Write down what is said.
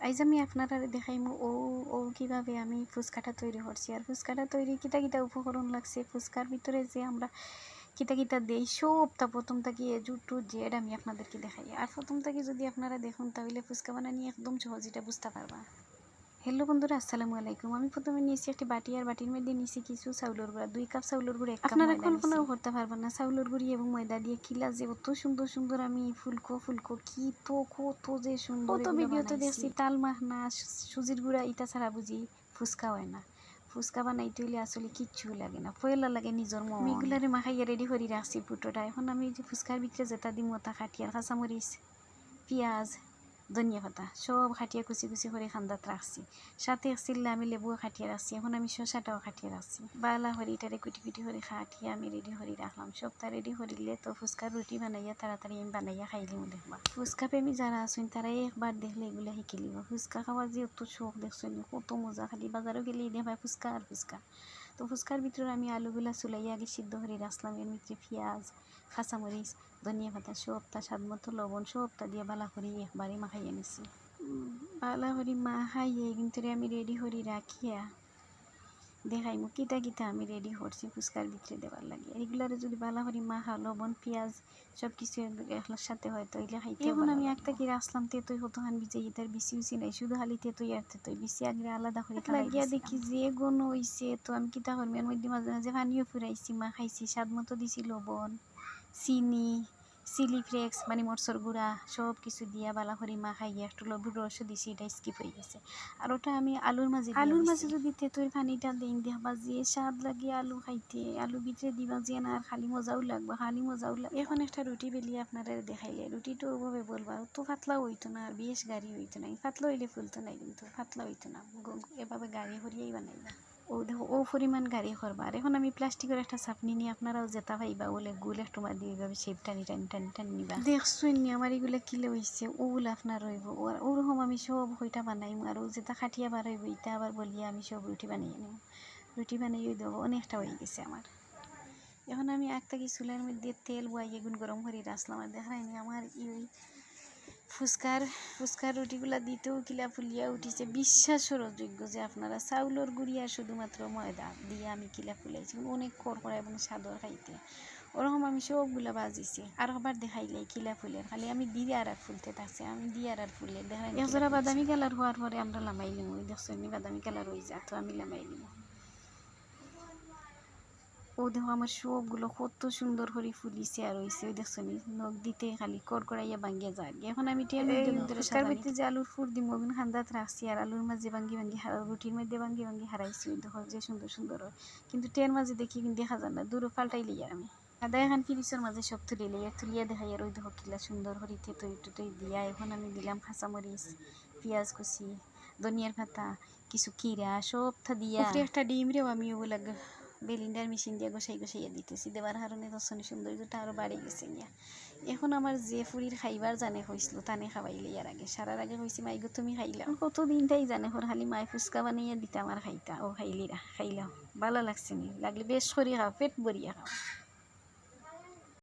আইজ আমি আপনারা দেখাইমু ও ও কীভাবে আমি ফুচকাটা তৈরি করছি। আর ফুচকাটা তৈরি কিতা কিতা উপকরণ লাগছে? ফুচকার ভিতরে যে আমরা কিতা কিতা দেই সবটা প্রথম থেকে এ জু টু জেড আমি আপনাদেরকে দেখাই। আর প্রথম থেকে যদি আপনারা দেখুন, তাহলে ফুচকা বানানি একদম সহজ, এটা বুঝতে পারবা। হ্যালো বন্ধুরা আসসালামু আলাইকুম। আমি প্রথমে নিয়েছি একটি বাটি আর বাটির মধ্যে নিয়েছি কিছু চাউলের গুঁড়া দুই কাপ চাউলের গুঁড়া আপনারা কল্পনাও করতে পারবেন না চাউলের গুঁড়ি এবং ময়দা দিয়ে কিলা যে অত সুন্দর সুন্দর আমি ফুলকো ফুলকো কি তো কত যে সুন্দর কত ভিডিওতে দেখছি তাল মাখনা সুজির গুঁড়া ইটা ছাড়া বুঝি ফুচকা হয় না। ফুচকা বানাইতে হইলে আসলে কিচ্ছু লাগে না পয়লা লাগে নিজের মন। এগুলারে মাখাইয়া রেডি করে রাখছি পুটোটা। এখন আমি যে ফুচকার ভিতরে যেটা দিম ওটা খাটিয়ার কাঁচামরিচ পেঁয়াজ ধনিয়া পাতা সব খাটিয়া কুচি কুচি করে খান্দাত রাখছি সাথে ছিল আমি লেবুও খাটিয়ে রাখছি এখন আমি শসাটাও খাটিয়ে রাখছি বালা হরিটারে কুটি কুটি করে খাটিয়ে আমি রেডি করে রাখলাম সবটা রেডি করিলে তো ফুচকার রুটি বানাইয়া তাড়াতাড়ি আমি বানাইয়া খাইলিম দেখবা। ফুচকা প্রেমী যারা আছেন তারাই একবার দেখলে এগুলো শিখে লিব ফুচকা খাওয়ার যে অত শখ দেখছেন, কত মজা খালি বাজারও গেলে দেখা ফুচকা আর ফুচকা। তো ফুচকার ভিতরে আমি আলুগুলা চুলাই আগে সিদ্ধ করে রাখলাম এর ভিতরে পেঁয়াজ, কাঁচামরিচ, ধনিয়া পাতা সবটা স্বাদ মতো লবণ সবটা দিয়ে বালা করে একবারে মাখাইয়া নিছি। বালা করি মাখাইয়ে কিন্তু আমি রেডি করি রাখিয়া দেখাইমু কিটা কিটা আমি রেডি করছি ফুচকার ভিতরে দেওয়ার লাগে। এগুলারে যদি বালা করি মাখা লবণ পেঁয়াজ সব কিছু একলার সাথে হয়তো এগুলো খাইতে এখন আমি একটা কি আসলাম তেতই কতখান বিজে ইতার বিসি উসি নাই শুধু খালি তেতই আর তেতই। বিসি আগে আলাদা করে লাগিয়া দেখি যে গুণ হইছে তো আমি কিতা করবি? এর মধ্যে মাঝে মাঝে পানিও ফুরাইছি মা খাইছি স্বাদ মতো দিছি লবণ চিনি চিলি ফ্লেক্স মানে মরচর গুঁড়া সব কিছু দিয়া বালা করে মা খাইয়া একটু লবুর রসও দিছি এটা স্কিপ হয়ে গেছে। আর ওটা আমি আলুর মাঝে আলুর মাঝে যদি তেঁতুর পানিটা দিন দেবা যে স্বাদ লাগে আলু খাইতে আলু ভিতরে দিবা যে না আর খালি মজাও লাগবে খালি মজাও লাগবে। এখন একটা রুটি বেলিয়ে আপনারা দেখাইলে রুটিটা ওভাবে বলবা তো পাতলা হইতো না আর বেশ গাড়ি হইতো না পাতলা হইলে ফুলতো না কিন্তু পাতলা হইতো না এভাবে গাড়ি হরিয়াই বানাইবা। ও দেখো, ও পরিমাণ গাড়ি করবা। আর এখন আমি প্লাস্টিকের একটা চাপনি নিয়ে আপনারাও যেতা পাইবা ওলে গুল একটু মার দিয়ে এইভাবে শেপ টানি টানি টানি টানি নিবা। দেখছুন নি, আমার এগুলো কিলে হইছে ওগুলো আপনার রইব। ওরকম আমি সব হইটা বানাইম, আর ও যেটা খাটিয়া বার হইব ইটা আবার বলিয়া আমি সব রুটি বানিয়ে নিব। রুটি বানিয়ে দেবো, অনেকটা হয়ে গেছে আমার। এখন আমি একটা কি চুলের মধ্যে তেল বয়াইয়ে গুণ গরম করে রাখলাম আর দেখাইনি আমার ই ফুচকার ফুচকার রুটিগুলা দিতেও কিলা ফুলিয়া উঠিছে। বিশ্বাসের যোগ্য যে আপনারা চাউলের গুড়ি আর শুধুমাত্র ময়দা দিয়ে আমি কিলা ফুলাইছি। অনেক কড়কড়া এবং সাদর খাইতে। ওরকম আমি সবগুলা বাজিছি। আর আবার দেখাইলে কিলা ফুলের খালি আমি দিয়ে আর ফুলতে থাকছে আমি দিয়ে আর ফুলে দেখাই এছাড়া বাদামি কালার হওয়ার পরে আমরা লামাই নিম। দেখছ বাদামি কালার হয়ে যা তো আমি লামাই নিম। ও দেখো আমার সবগুলো কত সুন্দর করে ফুলিছে আর হইছে ওই দেখছ নি? নখ দিতে খালি কড়কড়াইয়া ভাঙ্গিয়া যায়। এখন আমি টিয়ার মধ্যে ভিতরে যে আলুর ফুর দিম ওগুন খান্দাত রাখছি আর আলুর মাঝে ভাঙ্গি ভাঙ্গি রুটির মধ্যে ভাঙ্গি ভাঙ্গি হারাইছি ওই দেখো যে সুন্দর সুন্দর হয়। কিন্তু টের মাঝে দেখি কিন্তু দেখা যায় না দূরে পাল্টাই লিয়া আমি। আদা এখন ফিরিসের মাঝে সব তুলে লিয়া তুলিয়া দেখাই আর ওই দেখো কিলা সুন্দর হরিতে তৈ টুতই দিয়া। এখন আমি দিলাম কাঁচামরিচ পেঁয়াজ কুচি ধনিয়ার পাতা কিছু কিরা সবটা দিয়া। একটা ডিম রেও আমি ওগুলা বেলিন্ডার মেশিন দিয়ে গোসাই গোসাইয়া দিতেছি। দেবার হারণে দর্শনী সৌন্দর্যটা আরও বাড়ে গেছে ইয়া এখন আমার যে ফুরির খাইবার জানে হয়েছিল তানে খাওয়াইলে ইয়ার আগে। সারার আগে হয়েছি মাইগো, তুমি খাইলা? কত দিনটাই জানে হর খালি মাই ফুচকা বানাইয়া দিতে আমার খাইতা। ও খাইলিরা খাইলাম ভালো লাগছে নি। লাগলে বেশ করি খাও, পেট ভরিয়া খাও।